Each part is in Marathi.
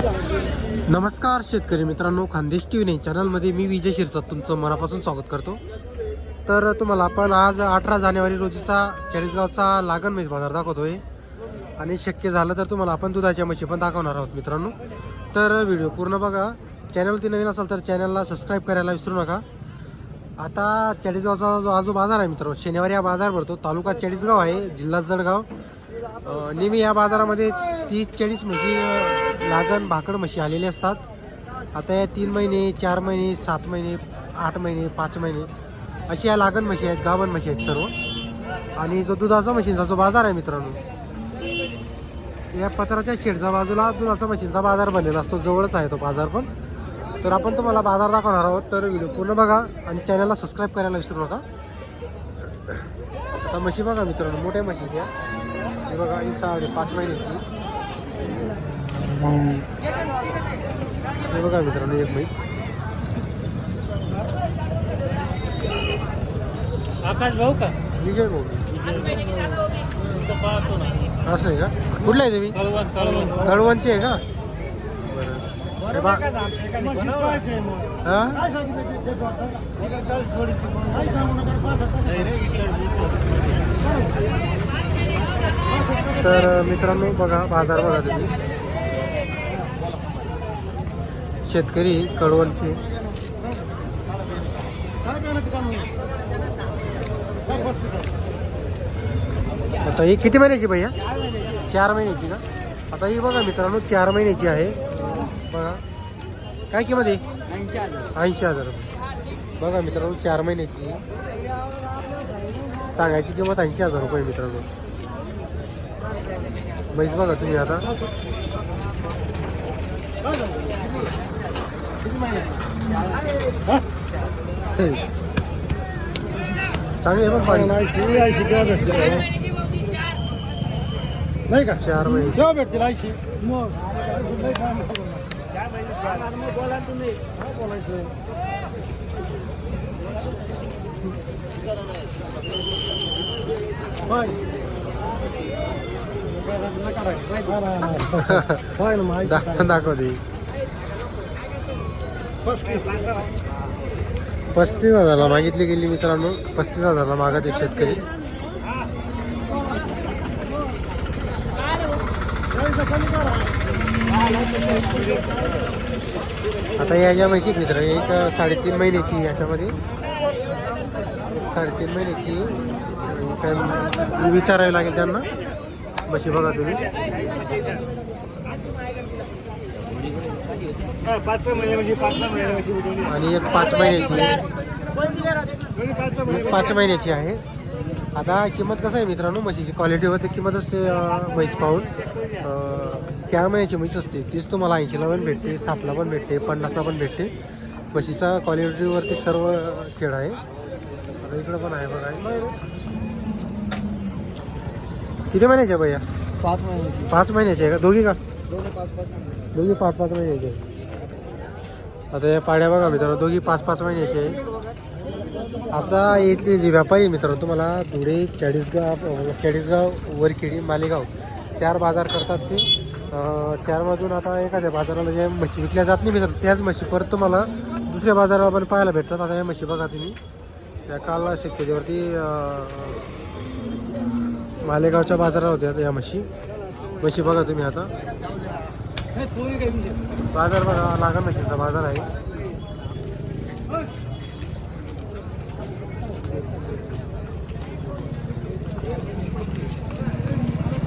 नमस्कार शेतकरी मित्रांनो खानदेश टी व्ही चॅनलमध्ये मी विजय शिरसाट तुमचं मनापासून स्वागत करतो. तर तुम्हाला आपण आज अठरा जानेवारी रोजीचा चाळीसगावचा लागण म्हैस बाजार दाखवतोय. आणि शक्य झालं तर तुम्हाला आपण दुधाच्या म्हशी पण दाखवणार आहोत मित्रांनो. तर व्हिडिओ पूर्ण बघा. चॅनलवरती नवीन असाल तर चॅनलला सबस्क्राईब करायला विसरू नका. आता चाळीसगावचा जो हा जो बाजार आहे मित्रांनो शनिवारी हा बाजार भरतो. तालुका चाळीसगाव आहे जिल्हा जळगाव. नेहमी या बाजारामध्ये तीस चाळीस म्हणजे लागण भाकड म्हशी आलेले असतात. आता या तीन महिने चार महिने सात महिने आठ महिने पाच महिने अशी या लागण म्हशी आहेत गाभण म्हशी आहेत सर्व. आणि जो दुधाचा म्हशींचा जो बाजार आहे मित्रांनो या पत्राच्या शेडच्या बाजूला दुधाचा म्हशींचा बाजार बनलेला असतो. जवळच आहे तो बाजार पण. तर आपण तुम्हाला बाजार दाखवणार आहोत तर व्हिडिओ पूर्ण बघा आणि चॅनलला सबस्क्राईब करायला विसरू नका. आता म्हशी बघा मित्रांनो मोठ्या म्हशी द्या हे बघा ही सहा पाच महिन्याची. हे बघा मित्रांनो एक म्हैस आकाश भाऊ का? विजय भाऊ. असं आहे का? कुठलं आहे तुम्ही? कळवण कळवण तळवणचे आहे का? तर मित्रांनो बघा बाजार बघा तुम्ही. शेतकरी कळवणचे आता ही किती महिन्याची भैया चार महिन्याची का? आता ही बघा मित्रांनो चार महिन्याची आहे. बघा. काय किंमत आहे? ऐंशी हजार रुपये. बघा मित्रांनो चार महिन्याची. सांगायची किंमत ऐंशी हजार रुपये मित्रांनो. म्हैस बघा तुम्ही आता. चांगली आहे बघ पाणी नाही का? चार महिने केव्हा भेटतील ऐंशी मग बोलायचं दाखव दे पस्तीस हजारला मागितली गेली मित्रांनो. पस्तीस हजारला मागत आहे शेतकरी. आता या ज्या म्हशी मित्र एक साडेतीन महिन्याची याच्यामध्ये. साडेतीन महिन्याची. आणि लागेल त्यांना. म्हशी बघा तुम्ही पाच महिने म्हणजे पाच महिने म्हणजे आणि एक पाच महिन्याची एक पाच महिन्याची. आहे. आता किंमत कसं आहे मित्रांनो? म्हशीची क्वालिटीवरती किंमत असते म्हैस पाहून. चार महिन्याची म्हैस असते. तीच तुम्हाला ऐंशीला पण भेटते साठला पण भेटते पन्नासला पण भेटते. म्हशीचा क्वालिटीवरती सर्व खेळ आहे. आता इकडं पण आहे बघा. किती महिन्याची आहे भैया? पाच महिन्याची. पाच महिन्याची आहे का? दोघी का? दोघी पाच पाच महिन्याचे आहे. आता या पाड्या बघा मित्रांनो दोघी पाच पाच महिन्याचे आहे आता इथले जे व्यापारी आहे मित्रांनो तुम्हाला धुळे चाळीसगाव चाळीसगाव वरखेडी मालेगाव चार बाजार करतात ते. चारमधून आता एखाद्या बाजाराला ज्या म्हशी विकल्या जात नाही मित्रांनो त्याच म्हशी परत तुम्हाला दुसऱ्या बाजाराला पण पाहायला भेटतात. आता या म्हशी बघा तुम्ही. या काल शेतकरीवरती मालेगावच्या बाजारावर होत्या आता या म्हशी. म्हशी बघा तुम्ही आता. बाजार बघा लागा म्हशीचा बाजार आहे.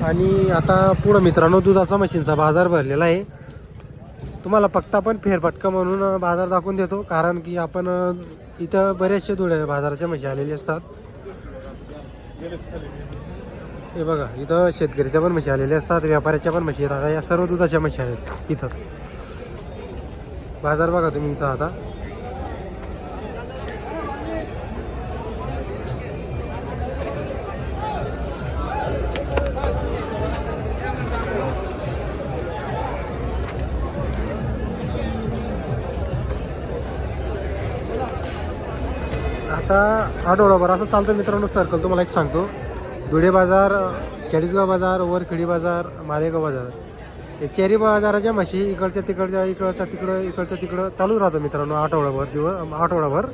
आणि आता पुढं मित्रांनो दुधाचा मशीनचा बाजार भरलेला आहे. तुम्हाला फक्त आपण फेरफटका म्हणून बाजार दाखवून देतो. कारण की आपण इथं बरेचसे धुळे बाजाराच्या म्हशी आलेले असतात. हे बघा इथं शेतकऱ्याच्या पण म्हशी आलेल्या असतात व्यापाऱ्याच्या पण म्हशी आहेत. या सर्व दुधाच्या म्हशी आहेत इथं. बाजार बघा तुम्ही इथं आता. आता आठवडाभर असं चालतं मित्रांनो सर्कल तुम्हाला एक सांगतो. धुळे बाजार चाळीसगाव बाजार वरखेडी बाजार मालेगाव बाजार. हे चेरी बाजाराच्या म्हशी इकडच्या तिकडच्या इकडच्या तिकडं इकडच्या तिकडं चालूच राहतो मित्रांनो आठवडाभर दिवस आठवडाभर.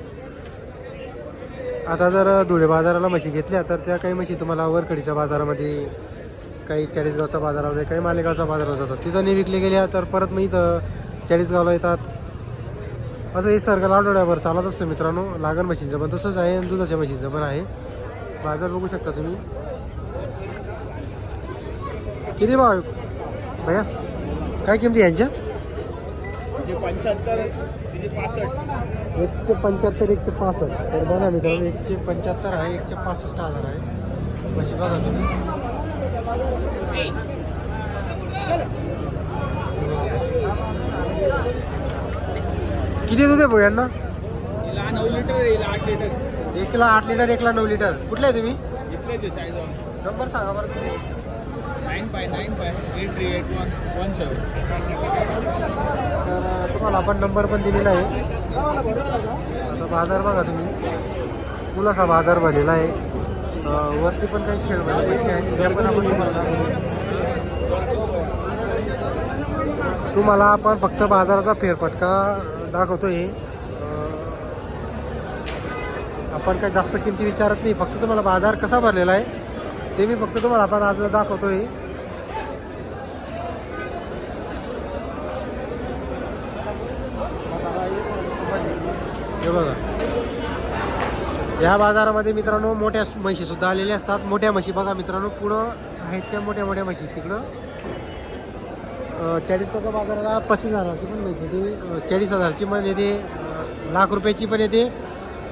आता जर धुळे बाजाराला म्हशी घेतल्या तर त्या काही म्हशी तुम्हाला वरखडीच्या बाजारामध्ये काही चाळीसगावच्या बाजारामध्ये काही मालेगावच्या बाजारात जातात तिथं नाही विकले गेल्या तर परत मग इथं चाळीसगावला येतात. असं हे सर्कल आठवड्याभर चालत असतं मित्रांनो लागण म्हशींचं पण तसंच आहे आणि दुधाच्या म्हशींचं पण आहे. बाजार बघू शकता तुम्ही. किती भाव? भैया काय किमती यांच्या? एकशे पंच्याहत्तर एकशे पासष्ट. तर बघा मित्रांनो एकशे पंच्याहत्तर आहे एकशे पासष्ट हजार आहे. म्हशी बघा तुम्ही. किती दूध आहे भाऊ यांना? एकला आठ लिटर. एकला नऊ लिटर. कुठले आहे तुम्ही? नंबर सांगा बरं. तुम्ही nine five nine five eight three eight one one seven. तर तुम्हाला आपण नंबर पण दिलेला आहे. आता बाजार बघा तुम्ही. मुलासा बाजार भरलेला आहे. वरती पण काही शेड पैसे आहेत. त्या पण आपण तुम्हाला तुम्हाला आपण फक्त बाजाराचा फेरफटका दाखवतोय. आपण काही जास्त किमती विचारत नाही. फक्त तुम्हाला बाजार कसा भरलेला आहे ते मी फक्त तुम्हाला आपण आज दाखवतोय. हे बघा. या बाजारामध्ये मित्रांनो मोठ्या म्हशी सुद्धा आलेल्या असतात. मोठ्या म्हशी बघा मित्रांनो. पुढं आहेत त्या मोठ्या मोठ्या म्हशी. तिकडं चाळीस कसं बाजाराला पस्तीस हजाराची पण म्हशी येते. चाळीस हजारची पण येते. लाख रुपयाची पण येते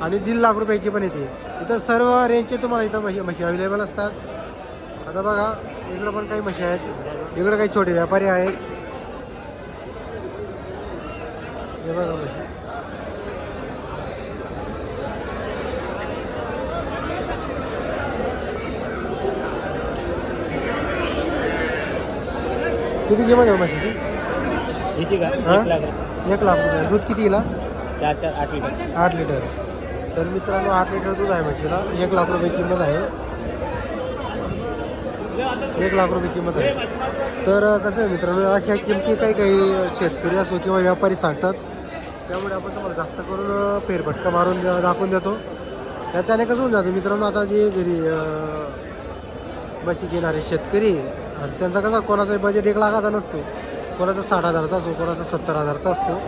आणि दीड लाख रुपयाची पण येते. इथं सर्व रेंजचे तुम्हाला इथं म्हशी म्हशी अवेलेबल असतात. आता बघा इकडं पण काही म्हशी आहेत. इकडं काही छोटे व्यापारी आहेत. हे बघा म्हशी. किती किंमत आहे म्हशीची हिची का? हा? एक लाख एक लाख रुपये. दूध किती येईल चार चार आठ लिटर. आठ लिटर. तर मित्रांनो आठ लिटर दूध आहे म्हशीला. एक लाख रुपये किंमत आहे. एक लाख रुपये किंमत आहे. तर अं, कसं आहे मित्रांनो अशा किमती काही काही शेतकरी असो किंवा व्यापारी सांगतात. त्यामुळे आपण तुम्हाला जास्त करून अं, फेरफटका मारून द्या- दाखवून देतो. त्याच्याने कसं होऊन जातं मित्रांनो आता जे घरी अं, म्हशी घेणारे शेतकरी आणि त्यांचा कसा कोणाचा बजेट एक लाखाचा नसतो. कोणाचा साठ हजारचा असतो कोणाचा सत्तर हजारचा असतो.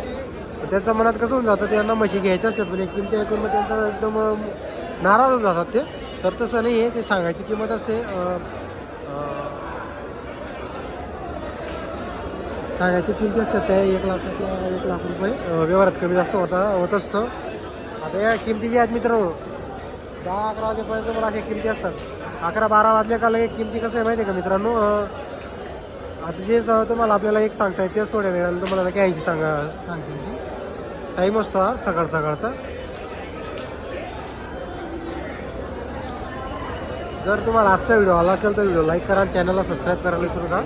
तर त्यांच्या मनात कसं होऊन जातं त्यांना म्हशी घ्यायच्या असतात पण एक किमती ऐकून मग त्यांचा एकदम नाराज होऊन जातात ते. तर तसं नाही आहे ते सांगायची किंमत असते. सांगायची किमती असतात त्या एक लाख किंवा एक लाख रुपये व्यवहारात कमी जास्त होता होत असतं. आता या किमती ज्या आहेत मित्र दहा अकरा वाजेपर्यंत मला अशा किमती असतात. अकरा बारा वाजल्या का लगे किमती कसं आहे माहिती आहे का मित्रांनो? आता जे तुम्हाला आपल्याला एक सांगता येते तेच थोड्या वेळानं तुम्हाला लगेच ऐंशी सांगा सांगतील ती. टाईम असतो हा सकाळ सकाळचा. जर तुम्हाला आजचा व्हिडिओ आला असेल तर व्हिडिओ लाईक करा चॅनलला सबस्क्राईब करायला विसरू नका.